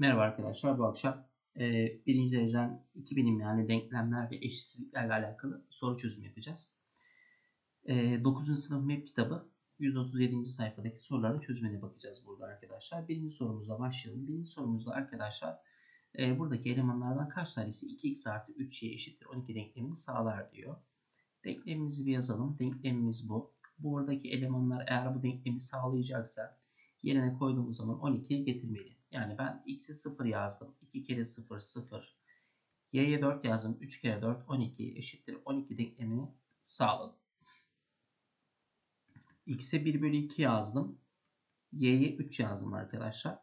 Merhaba arkadaşlar. Bu akşam e, birinci dereceden iki bilim yani denklemler ve eşitsizliklerle alakalı soru çözümü yapacağız. E, 9. sınıf MEP kitabı 137. sayfadaki soruların çözümüne bakacağız burada arkadaşlar. Birinci sorumuzla başlayalım. Birinci sorumuzda arkadaşlar e, buradaki elemanlardan kaç tanesi 2x artı 3y eşittir 12 denklemini sağlar diyor. Denklemimizi bir yazalım. Denklemimiz bu. Buradaki elemanlar eğer bu denklemi sağlayacaksa yerine koyduğumuz zaman 12'yi getirmeli. Yani ben x'e 0 yazdım. 2 kere 0 0. y'ye 4 yazdım. 3 kere 4 12 eşittir 12 denklemini sağladım. x'e 1 bölü 2 yazdım. y'ye 3 yazdım arkadaşlar.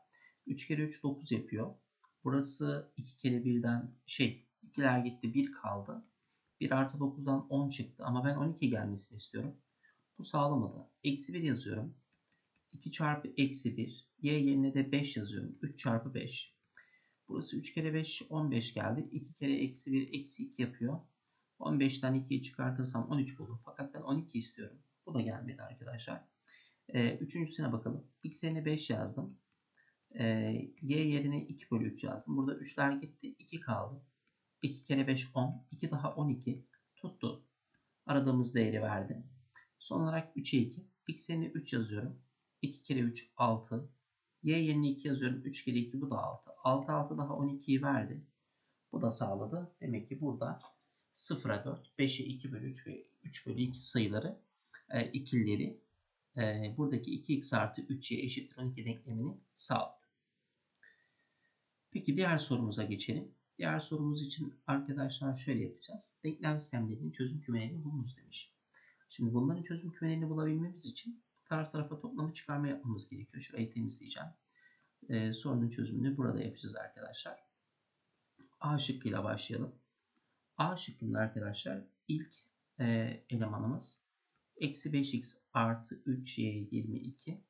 3 kere 3 9 yapıyor. Burası 2 kere 1'den şey 2'ler gitti 1 kaldı. 1 artı 9'dan 10 çıktı ama ben 12 gelmesini istiyorum. Bu sağlamadı. Eksi 1 yazıyorum. 2 çarpı eksi 1. Y yerine de 5 yazıyorum. 3 çarpı 5. Burası 3 kere 5 15 geldi. 2 kere eksi 1 eksi 2 yapıyor. 15'ten 2'yi çıkartırsam 13 buldum. Fakat ben 12 istiyorum. Bu da gelmedi arkadaşlar. Ee, üçüncüsüne bakalım. X yerine 5 yazdım. Ee, y yerine 2 bölü 3 yazdım. Burada 3'ler gitti. 2 kaldı. 2 kere 5 10. 2 daha 12. Tuttu. Aradığımız değeri verdi. Son olarak 3'e 2. X yerine 3 yazıyorum. 2 kere 3 6. Y yerine 2 yazıyorum. 3 kere 2 bu da 6. 6 6 daha 12'yi verdi. Bu da sağladı. Demek ki burada 0'a 4, 5'e 2 bölü 3 ve 3 bölü 2 sayıları e, ikilileri e, buradaki 2x artı 3y eşittir 12 denklemini sağladı. Peki diğer sorumuza geçelim. Diğer sorumuz için arkadaşlar şöyle yapacağız. Denklem sistemlerinin çözüm kümelerini bulunuz demiş. Şimdi bunların çözüm kümelerini bulabilmemiz için taraf tarafa toplamı çıkarma yapmamız gerekiyor. Şurayı temizleyeceğim. Ee, sorunun çözümünü burada yapacağız arkadaşlar. A şıkkıyla başlayalım. A şıkkında arkadaşlar ilk e, elemanımız eksi 5x artı 3y 22.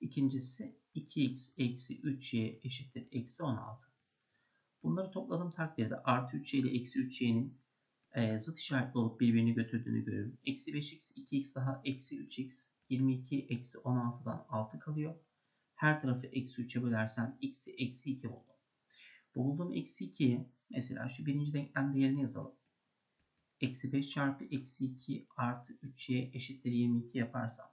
İkincisi 2x eksi 3y eşittir eksi 16. Bunları topladığım takdirde artı 3y ile eksi 3y'nin e, zıt işaretli olup birbirini götürdüğünü görüyorum. Eksi 5x 2x daha eksi 3x 22 eksi 16'dan 6 kalıyor. Her tarafı eksi 3'e bölersem x'i eksi 2 buldum. Bu bulduğum eksi 2'yi mesela şu birinci denklem değerini yazalım. Eksi 5 çarpı eksi 2 artı 3y eşittir 22 yaparsam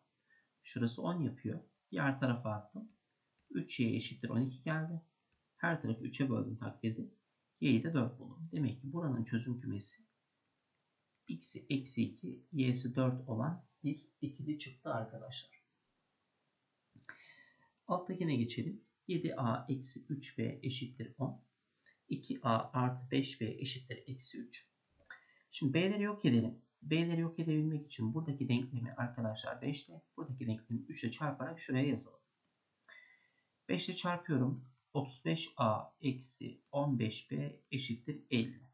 şurası 10 yapıyor. Diğer tarafa attım. 3y eşittir 12 geldi. Her tarafı 3'e böldüm takdirde y'yi de 4 buldum. Demek ki buranın çözüm kümesi x'i eksi 2, y'si 4 olan bir ikili çıktı arkadaşlar. Alttakine geçelim. 7a eksi 3b eşittir 10. 2a artı 5b eşittir eksi 3. Şimdi b'leri yok edelim. B'leri yok edebilmek için buradaki denklemi arkadaşlar 5 ile buradaki denklemi 3 ile çarparak şuraya yazalım. 5 ile çarpıyorum. 35a eksi 15b eşittir 50.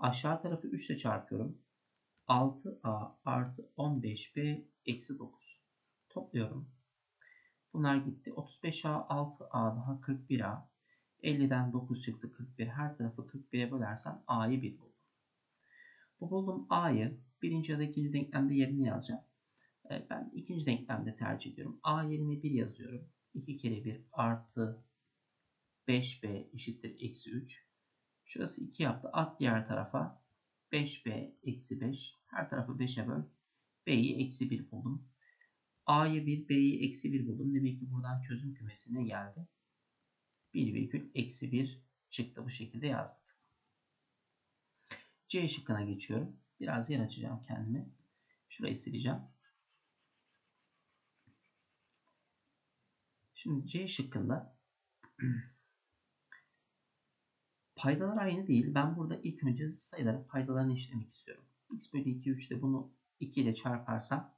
Aşağı tarafı 3 ile çarpıyorum. 6a artı 15b eksi 9. Topluyorum. Bunlar gitti. 35a 6a daha 41a. 50'den 9 çıktı 41. Her tarafı 41'e bölersem a'yı 1 buldum. Bu buldum a'yı birinci ya da ikinci denklemde yerine yazacağım. Ee, ben ikinci denklemde tercih ediyorum. a yerine 1 yazıyorum. 2 kere 1 artı 5b eşittir eksi 3. Şurası 2 yaptı. At diğer tarafa. 5b eksi 5. Her tarafı 5'e böl. b'yi eksi 1 buldum. a'yı 1, b'yi eksi 1 buldum. Demek ki buradan çözüm kümesine geldi. 1 virgül eksi 1 çıktı. Bu şekilde yazdık. C şıkkına geçiyorum. Biraz yer açacağım kendime. Şurayı sileceğim. Şimdi C şıkkında Paydalar aynı değil. Ben burada ilk önce sayıların paydalarını işlemek istiyorum. x bölü 2 3'te bunu 2 ile çarparsam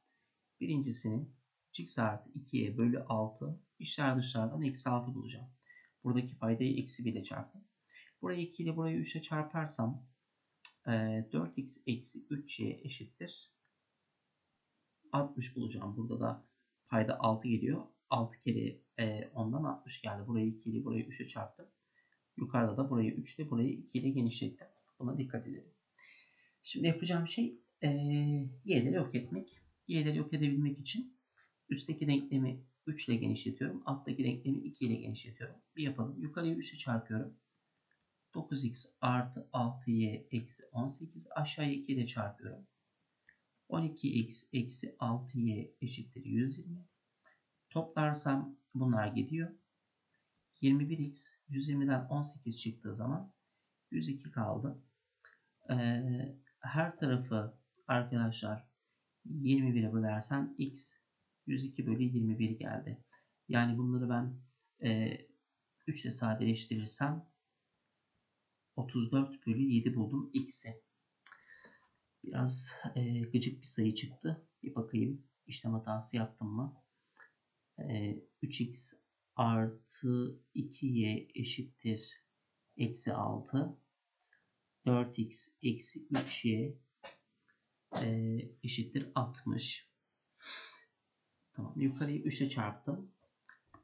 birincisini x artı 2'ye bölü 6 içler dışlardan eksi 6 bulacağım. Buradaki paydayı eksi 1 ile çarptım. Burayı 2 ile burayı 3 ile çarparsam 4x eksi 3y eşittir 60 bulacağım. Burada da payda 6 geliyor. 6 kere ondan 60 geldi. Burayı 2 ile burayı 3 ile çarptım. Yukarıda da burayı 3 ile burayı 2 ile genişlettim. Buna dikkat edelim. Şimdi yapacağım şey e, y'leri yok etmek. Y'leri yok edebilmek için üstteki denklemi 3 ile genişletiyorum. Alttaki denklemi 2 ile genişletiyorum. Bir yapalım. Yukarıya 3 ile çarpıyorum. 9x artı 6y eksi 18 aşağıya 2 ile çarpıyorum. 12x eksi 6y eşittir 120. Toplarsam bunlar gidiyor. 21x 120'den 18 çıktığı zaman 102 kaldı. Ee, her tarafı arkadaşlar 21'e bölersem x 102 bölü 21 geldi. Yani bunları ben e, 3 ile sadeleştirirsem 34 bölü 7 buldum x'i. Biraz e, gıcık bir sayı çıktı. Bir bakayım işlem hatası yaptım mı? E, 3x artı 2y eşittir eksi 6. 4x eksi 3y e, eşittir 60. Tamam yukarıyı 3'e çarptım.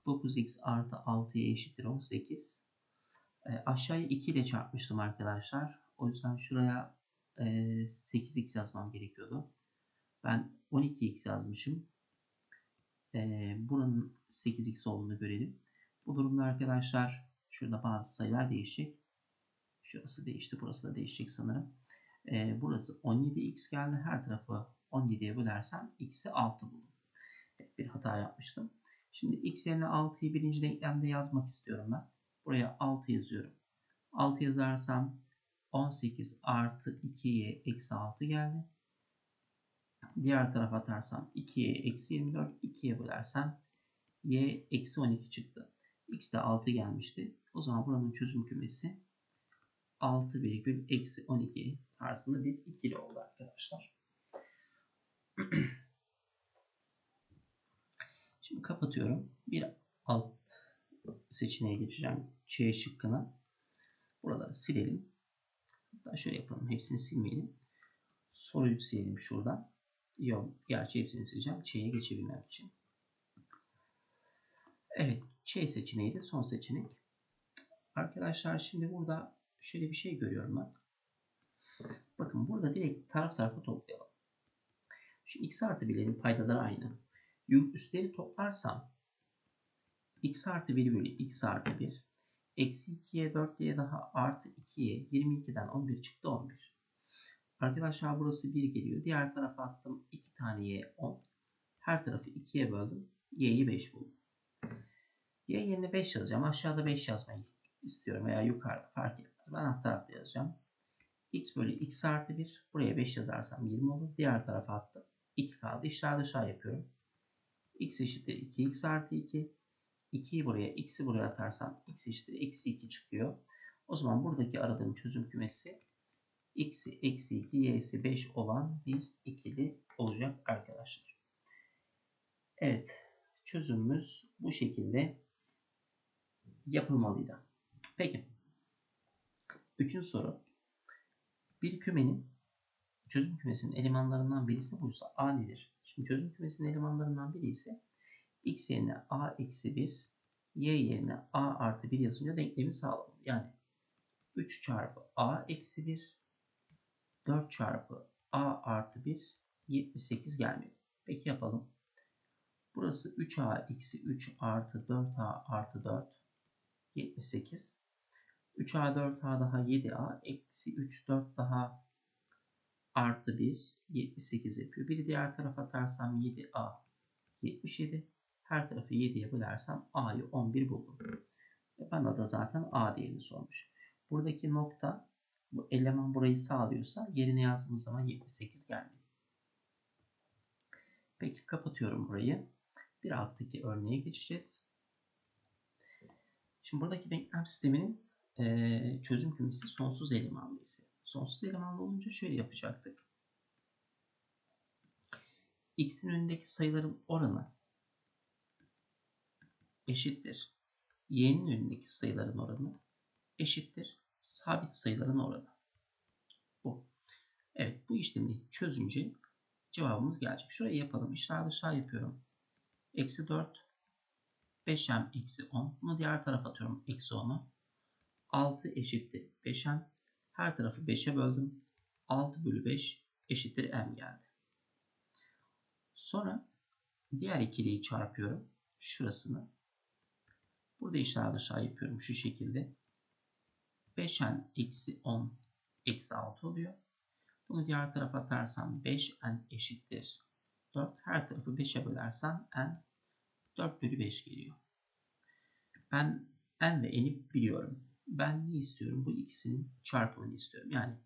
9x artı 6y eşittir 18. E, aşağıyı 2 ile çarpmıştım arkadaşlar. O yüzden şuraya e, 8x yazmam gerekiyordu. Ben 12x yazmışım. E, buranın 8x olduğunu görelim. Bu durumda arkadaşlar şurada bazı sayılar değişecek. Şurası değişti. Burası da değişecek sanırım. E, burası 17x geldi. Her tarafı 17'ye bölersem x'i 6 buldum. Evet, bir hata yapmıştım. Şimdi x yerine 6'yı birinci denklemde yazmak istiyorum ben. Buraya 6 yazıyorum. 6 yazarsam 18 artı 2y eksi 6 geldi. Diğer tarafa atarsam 2y eksi 24. 2'ye bölersem y eksi 12 çıktı. x de 6 gelmişti. O zaman buranın çözüm kümesi 6 virgül eksi 12 tarzında bir ikili oldu arkadaşlar. Şimdi kapatıyorum. Bir alt seçeneğe geçeceğim. Ç şıkkına. Buraları silelim. Hatta şöyle yapalım. Hepsini silmeyelim. Soruyu silelim şuradan. Yok. Gerçi hepsini sileceğim. Ç'ye geçebilmem için. Evet. Ç seçeneği de son seçenek. Arkadaşlar şimdi burada şöyle bir şey görüyorum ben. Bakın burada direkt taraf tarafa toplayalım. Şu x artı 1'lerin paydaları aynı. Üstleri toplarsam x artı 1 bölü x artı 1 eksi 2'ye 4'ye daha artı 2'ye 22'den 11 çıktı 11. Arkadaşlar burası 1 geliyor. Diğer tarafa attım 2 tane y 10. Her tarafı 2'ye böldüm. y'yi 5 buldum. y yerine 5 yazacağım. Aşağıda 5 yazmayı istiyorum veya yukarıda fark etmez. Ben alt tarafta yazacağım. x bölü x artı 1. Buraya 5 yazarsam 20 olur. Diğer tarafa attım. 2 kaldı. İşler dışarı yapıyorum. x eşittir 2x artı 2. 2'yi buraya, x'i buraya atarsam x eşittir eksi 2 çıkıyor. O zaman buradaki aradığım çözüm kümesi x'i eksi 2, y'si 5 olan bir ikili olacak arkadaşlar. Evet, çözümümüz bu şekilde yapılmalıydı. Peki, üçüncü soru. Bir kümenin çözüm kümesinin elemanlarından birisi buysa a nedir? Şimdi çözüm kümesinin elemanlarından biri ise x yerine a eksi 1, y yerine a artı 1 yazınca denklemi sağladım. Yani 3 çarpı a eksi 1, 4 çarpı a artı 1, 78 gelmedi. Peki yapalım. Burası 3a eksi 3 artı 4a artı 4, 78. 3a 4a daha 7a eksi 3 4 daha artı 1 78 yapıyor. Biri diğer tarafa atarsam 7a 77. Her tarafı 7'ye bölersem a'yı 11 buldum. Ve bana da zaten a değerini sormuş. Buradaki nokta bu eleman burayı sağlıyorsa yerine yazdığımız zaman 78 gelmedi. Peki kapatıyorum burayı. Bir alttaki örneğe geçeceğiz. Şimdi buradaki denklem sisteminin e, çözüm kümesi sonsuz elemanlı ise. Sonsuz elemanlı olunca şöyle yapacaktık. X'in önündeki sayıların oranı eşittir. Y'nin önündeki sayıların oranı eşittir. Sabit sayıların oranı. Bu. Evet bu işlemi çözünce cevabımız gelecek. Şurayı yapalım. İşler dışarı yapıyorum. Eksi 4 5m eksi 10. Bunu diğer tarafa atıyorum. Eksi 10'u. 6 eşittir 5m. Her tarafı 5'e böldüm. 6 bölü 5 eşittir m geldi. Sonra diğer ikiliyi çarpıyorum. şurasını. Burada işler dışarı yapıyorum şu şekilde. 5n eksi 10 eksi 6 oluyor. Bunu diğer tarafa atarsam 5n eşittir 4. Her tarafı 5'e bölersem n 4 bölü 5 geliyor. Ben n ve n'i biliyorum. Ben ne istiyorum? Bu ikisinin çarpımını istiyorum. Yani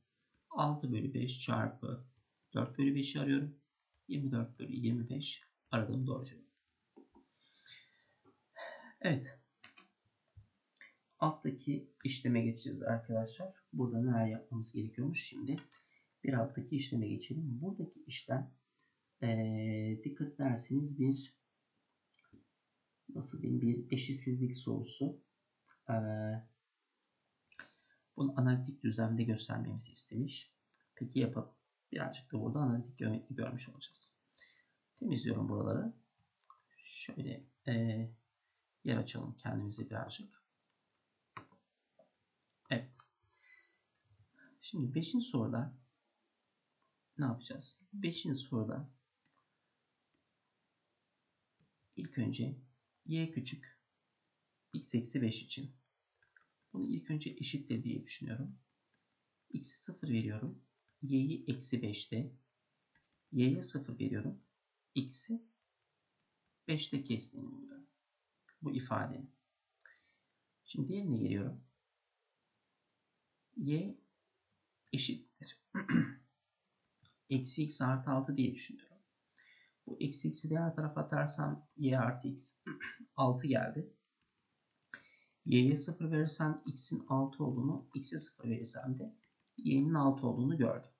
6 bölü 5 çarpı 4 bölü 5'i arıyorum. 24 bölü 25 aradığım doğru cevap. Evet. Alttaki işleme geçeceğiz arkadaşlar. Burada neler yapmamız gerekiyormuş şimdi. Bir alttaki işleme geçelim. Buradaki işlem ee, dikkat ederseniz bir nasıl diyeyim bir eşitsizlik sorusu. Ee, bunu analitik düzlemde göstermemizi istemiş. Peki yapalım. Birazcık da burada analitik geometri görmüş olacağız. Temizliyorum buraları. Şöyle e, yer açalım kendimize birazcık. Evet. Şimdi 5. soruda ne yapacağız? 5. soruda ilk önce y küçük x eksi 5 için bunu ilk önce eşittir diye düşünüyorum. x'e 0 veriyorum. y'yi eksi 5'te y'ye 0 veriyorum. x'i 5'te kestiğini buluyorum. Bu ifadenin. Şimdi diğerine geliyorum. y eşittir. eksi x artı 6 diye düşünüyorum. Bu eksi x'i diğer tarafa atarsam y artı x 6 geldi. y'ye 0 verirsem x'in 6 olduğunu, x'e 0 verirsem de y'nin 6 olduğunu gördüm.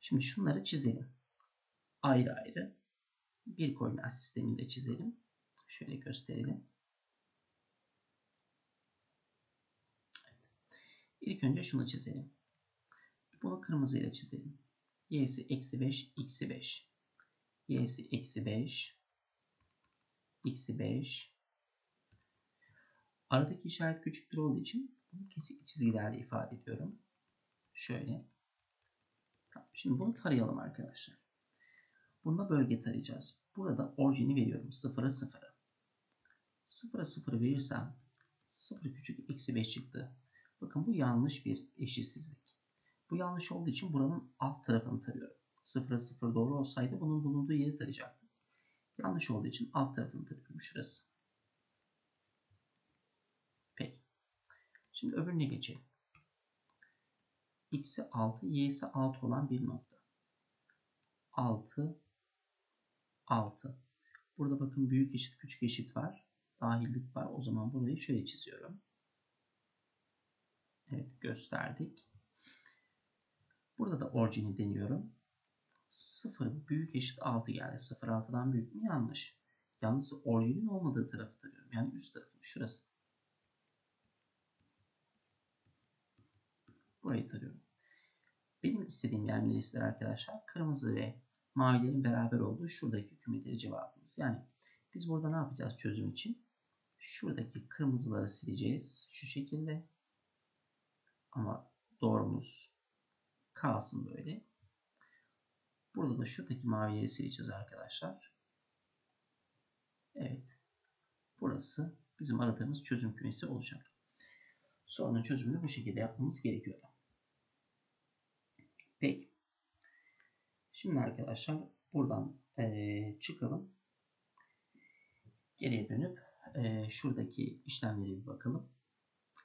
Şimdi şunları çizelim. Ayrı ayrı bir koordinat sisteminde çizelim. Şöyle gösterelim. İlk önce şunu çizelim. Bunu kırmızıyla çizelim. y'si eksi 5, x'i 5. y'si eksi 5, x'i 5. Aradaki işaret küçüktür olduğu için bunu kesik çizgilerle ifade ediyorum. Şöyle. Şimdi bunu tarayalım arkadaşlar. Bunda bölge tarayacağız. Burada orijini veriyorum. 0'a 0'a. 0'a 0 verirsem 0 küçük eksi 5 çıktı. Bakın bu yanlış bir eşitsizlik. Bu yanlış olduğu için buranın alt tarafını tarıyorum. 0'a 0 doğru olsaydı bunun bulunduğu yeri tarayacaktım. Yanlış olduğu için alt tarafını tarıyorum. Şurası. Peki. Şimdi öbürüne geçelim. X'i 6, Y'si 6 olan bir nokta. 6, 6. Burada bakın büyük eşit küçük eşit var. Dahillik var. O zaman burayı şöyle çiziyorum. Evet gösterdik. Burada da orijini deniyorum. 0 büyük eşit 6 geldi. 0 6'dan büyük mü? Yanlış. Yalnız orijinin olmadığı tarafı tarıyorum. Yani üst tarafı şurası. Burayı tarıyorum. Benim istediğim yer neresidir arkadaşlar? Kırmızı ve mavilerin beraber olduğu şuradaki kümeleri cevabımız. Yani biz burada ne yapacağız çözüm için? Şuradaki kırmızıları sileceğiz. Şu şekilde. Ama doğrumuz kalsın böyle. Burada da şuradaki mavileri sileceğiz arkadaşlar. Evet. Burası bizim aradığımız çözüm kümesi olacak. Sorunun çözümünü bu şekilde yapmamız gerekiyor. Peki. Şimdi arkadaşlar buradan e, çıkalım. Geriye dönüp e, şuradaki işlemlere bir bakalım.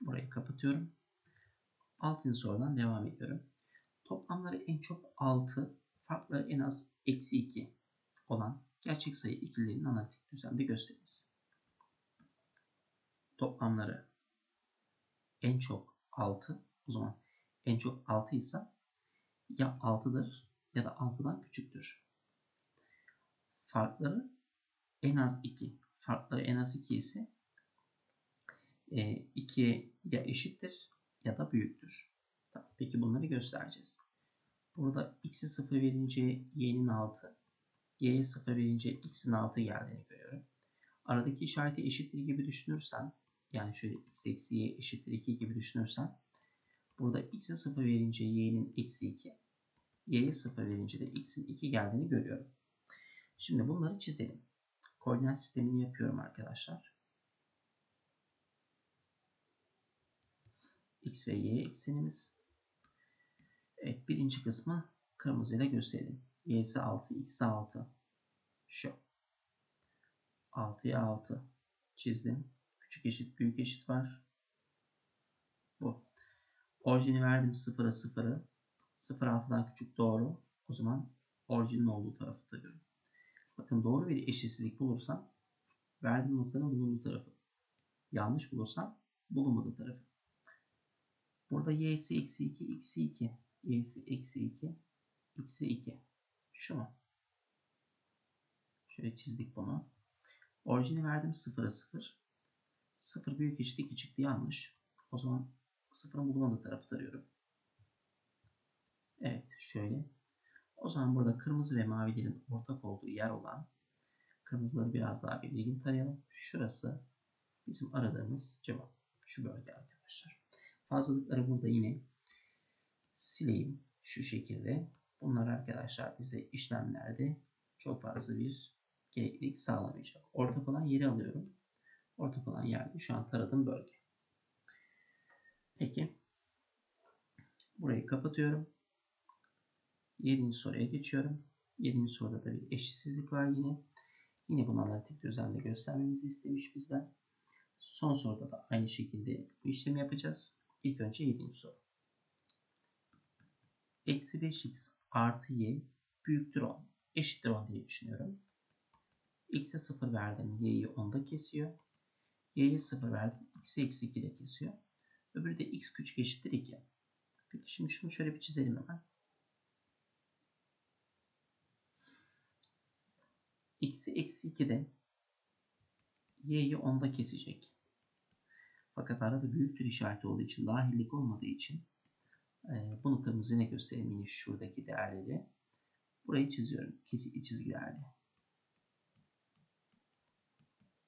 Burayı kapatıyorum. Altıncı sorudan devam ediyorum. Toplamları en çok 6, farkları en az eksi 2 olan gerçek sayı ikililerin analitik düzlemde gösteriniz. Toplamları en çok 6. O zaman en çok 6 ise ya 6'dır ya da 6'dan küçüktür. Farkları en az 2. Farkları en az 2 ise 2 e, ya eşittir ya da büyüktür. Peki bunları göstereceğiz. Burada x'e 0 verince y'nin 6, y'ye 0 verince x'in 6 geldiğini görüyorum. Aradaki işareti eşittir gibi düşünürsen, yani şöyle x eksi y eşittir 2 gibi düşünürsen, burada x'e 0 verince y'nin eksi 2, y'ye 0 verince de x'in 2 geldiğini görüyorum. Şimdi bunları çizelim. koordinat sistemini yapıyorum arkadaşlar. X ve Y eksenimiz. Evet birinci kısmı kırmızıyla gösterelim. Y'si 6, X'i 6. Şu. 6'ya 6 çizdim. Küçük eşit büyük eşit var. Bu. Orijini verdim 0'a 0'ı. 0 6'dan küçük doğru. O zaman orijinin olduğu tarafı tarıyorum. Bakın doğru bir eşitsizlik bulursam verdiğim noktanın bulunduğu tarafı. Yanlış bulursam bulunmadığı tarafı. Burada y'si eksi 2, x'i 2. y'si eksi 2, x'i 2. Şu mu? Şöyle çizdik bunu. Orijini verdim 0'a 0. 0 büyük eşit 2 çıktı yanlış. O zaman 0'ın bulunmadığı tarafı tarıyorum. Evet şöyle. O zaman burada kırmızı ve mavilerin ortak olduğu yer olan kırmızıları biraz daha belirgin tarayalım. Şurası bizim aradığımız cevap. Şu bölge arkadaşlar. Fazlalıkları burada yine sileyim. Şu şekilde. Bunlar arkadaşlar bize işlemlerde çok fazla bir gereklilik sağlamayacak. Ortak olan yeri alıyorum. Ortak olan yerde şu an taradığım bölge. Peki. Burayı kapatıyorum. 7. soruya geçiyorum. 7. soruda da bir eşitsizlik var yine. Yine bunu analitik düzende göstermemizi istemiş bizden. Son soruda da aynı şekilde bu işlemi yapacağız. İlk önce 7. soru. Eksi 5x artı y büyüktür 10. Eşittir 10 diye düşünüyorum. x'e 0 verdim. y'yi 10'da kesiyor. y'ye 0 verdim. x'e eksi 2 de kesiyor. Öbürü de x küçük eşittir 2. Peki şimdi şunu şöyle bir çizelim hemen. x'i eksi 2'de y'yi 10'da kesecek. Fakat arada büyüktür işareti olduğu için dahillik olmadığı için e, bunu kırmızı ne göstereyim yine şuradaki değerleri. Burayı çiziyorum. Kesikli çizgilerle.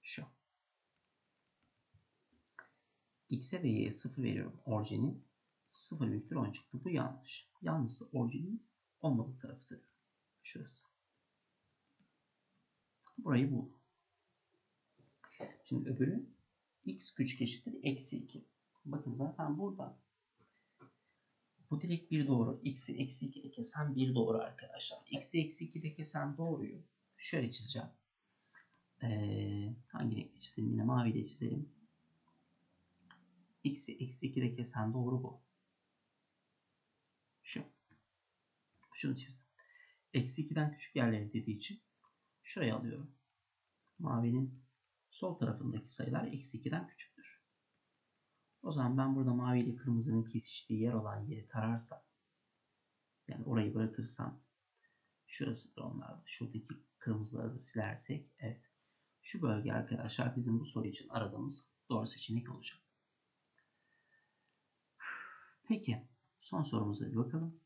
Şu. X'e ve Y'ye 0 veriyorum. Orijini 0 büyüktür 10 çıktı. Bu yanlış. Yanlısı orijinin olmadığı tarafıdır. Şurası. Burayı bul. Şimdi öbürü x küçük eşittir eksi 2. Bakın zaten burada bu direkt bir doğru. X'i eksi 2 ile kesen bir doğru arkadaşlar. X'i eksi 2 ile kesen doğruyu şöyle çizeceğim. Ee, hangi renkle çizelim? Yine maviyle çizelim. X'i eksi 2 ile kesen doğru bu. Şu. Şunu çizdim. Eksi 2'den küçük yerleri dediği için şuraya alıyorum. Mavinin sol tarafındaki sayılar eksi 2'den küçüktür. O zaman ben burada mavi ile kırmızının kesiştiği yer olan yeri tararsam yani orayı bırakırsam şurası onlarda. Şuradaki kırmızıları da silersek evet. Şu bölge arkadaşlar bizim bu soru için aradığımız doğru seçenek olacak. Peki son sorumuza bir bakalım.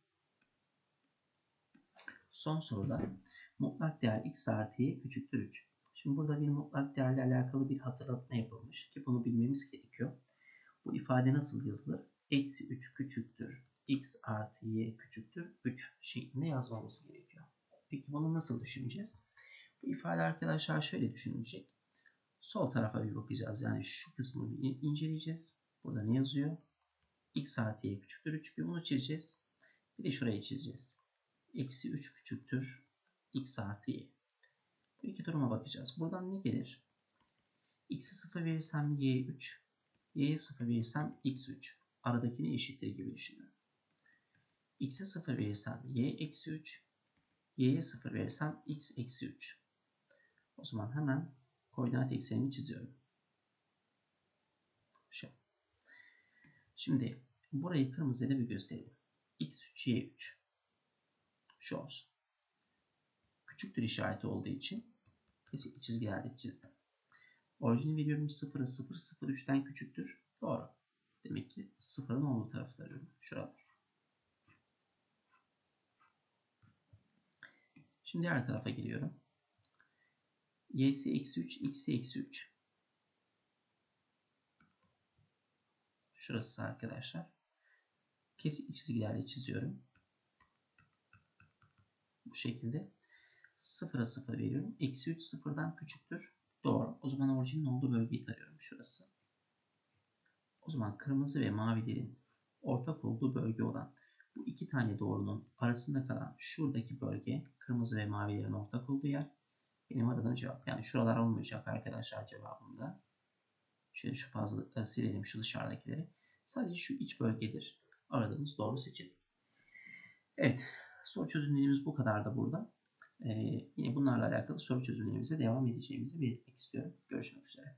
Son soruda mutlak değer x artı y küçüktür 3. Şimdi burada bir mutlak değerle alakalı bir hatırlatma yapılmış ki bunu bilmemiz gerekiyor. Bu ifade nasıl yazılır? Eksi 3 küçüktür x artı y küçüktür 3 şeklinde yazmamız gerekiyor. Peki bunu nasıl düşüneceğiz? Bu ifade arkadaşlar şöyle düşünülecek. Sol tarafa bir bakacağız. Yani şu kısmı bir inceleyeceğiz. Burada ne yazıyor? x artı y küçüktür 3. Bir bunu çizeceğiz. Bir de şurayı çizeceğiz. Eksi 3 küçüktür x artı y. Bu iki duruma bakacağız. Buradan ne gelir? x'e 0 verirsem y 3. y'ye 0 verirsem x 3. Aradakini eşittir gibi düşünüyorum. x'e 0 verirsem y eksi 3. y'ye 0 verirsem x eksi 3. O zaman hemen koordinat eksenimi çiziyorum. Şu. Şimdi burayı kırmızıyla bir gösterelim. x3 y3. Şu olsun. Küçüktür işareti olduğu için kesikli çizgilerle çizdim. Orijini veriyorum 0'a 0, 0 3'ten küçüktür. Doğru. Demek ki 0'ın olduğu tarafı arıyorum. Şurada. Şimdi diğer tarafa geliyorum. y'si eksi 3, x'i eksi 3. Şurası arkadaşlar. Kesikli çizgilerle çiziyorum. Bu şekilde. Sıfıra sıfır veriyorum. Eksi 3 sıfırdan küçüktür. Doğru. O zaman orijinin olduğu bölgeyi tarıyorum. Şurası. O zaman kırmızı ve mavilerin ortak olduğu bölge olan bu iki tane doğrunun arasında kalan şuradaki bölge kırmızı ve mavilerin ortak olduğu yer benim aradığım cevap. Yani şuralar olmayacak arkadaşlar cevabımda. Şöyle şu fazla silelim şu dışarıdakileri. Sadece şu iç bölgedir. Aradığımız doğru seçenek. Evet. Soru çözümlerimiz bu kadar da burada. Ee, yine bunlarla alakalı soru çözümlerimize devam edeceğimizi belirtmek istiyorum. Görüşmek üzere.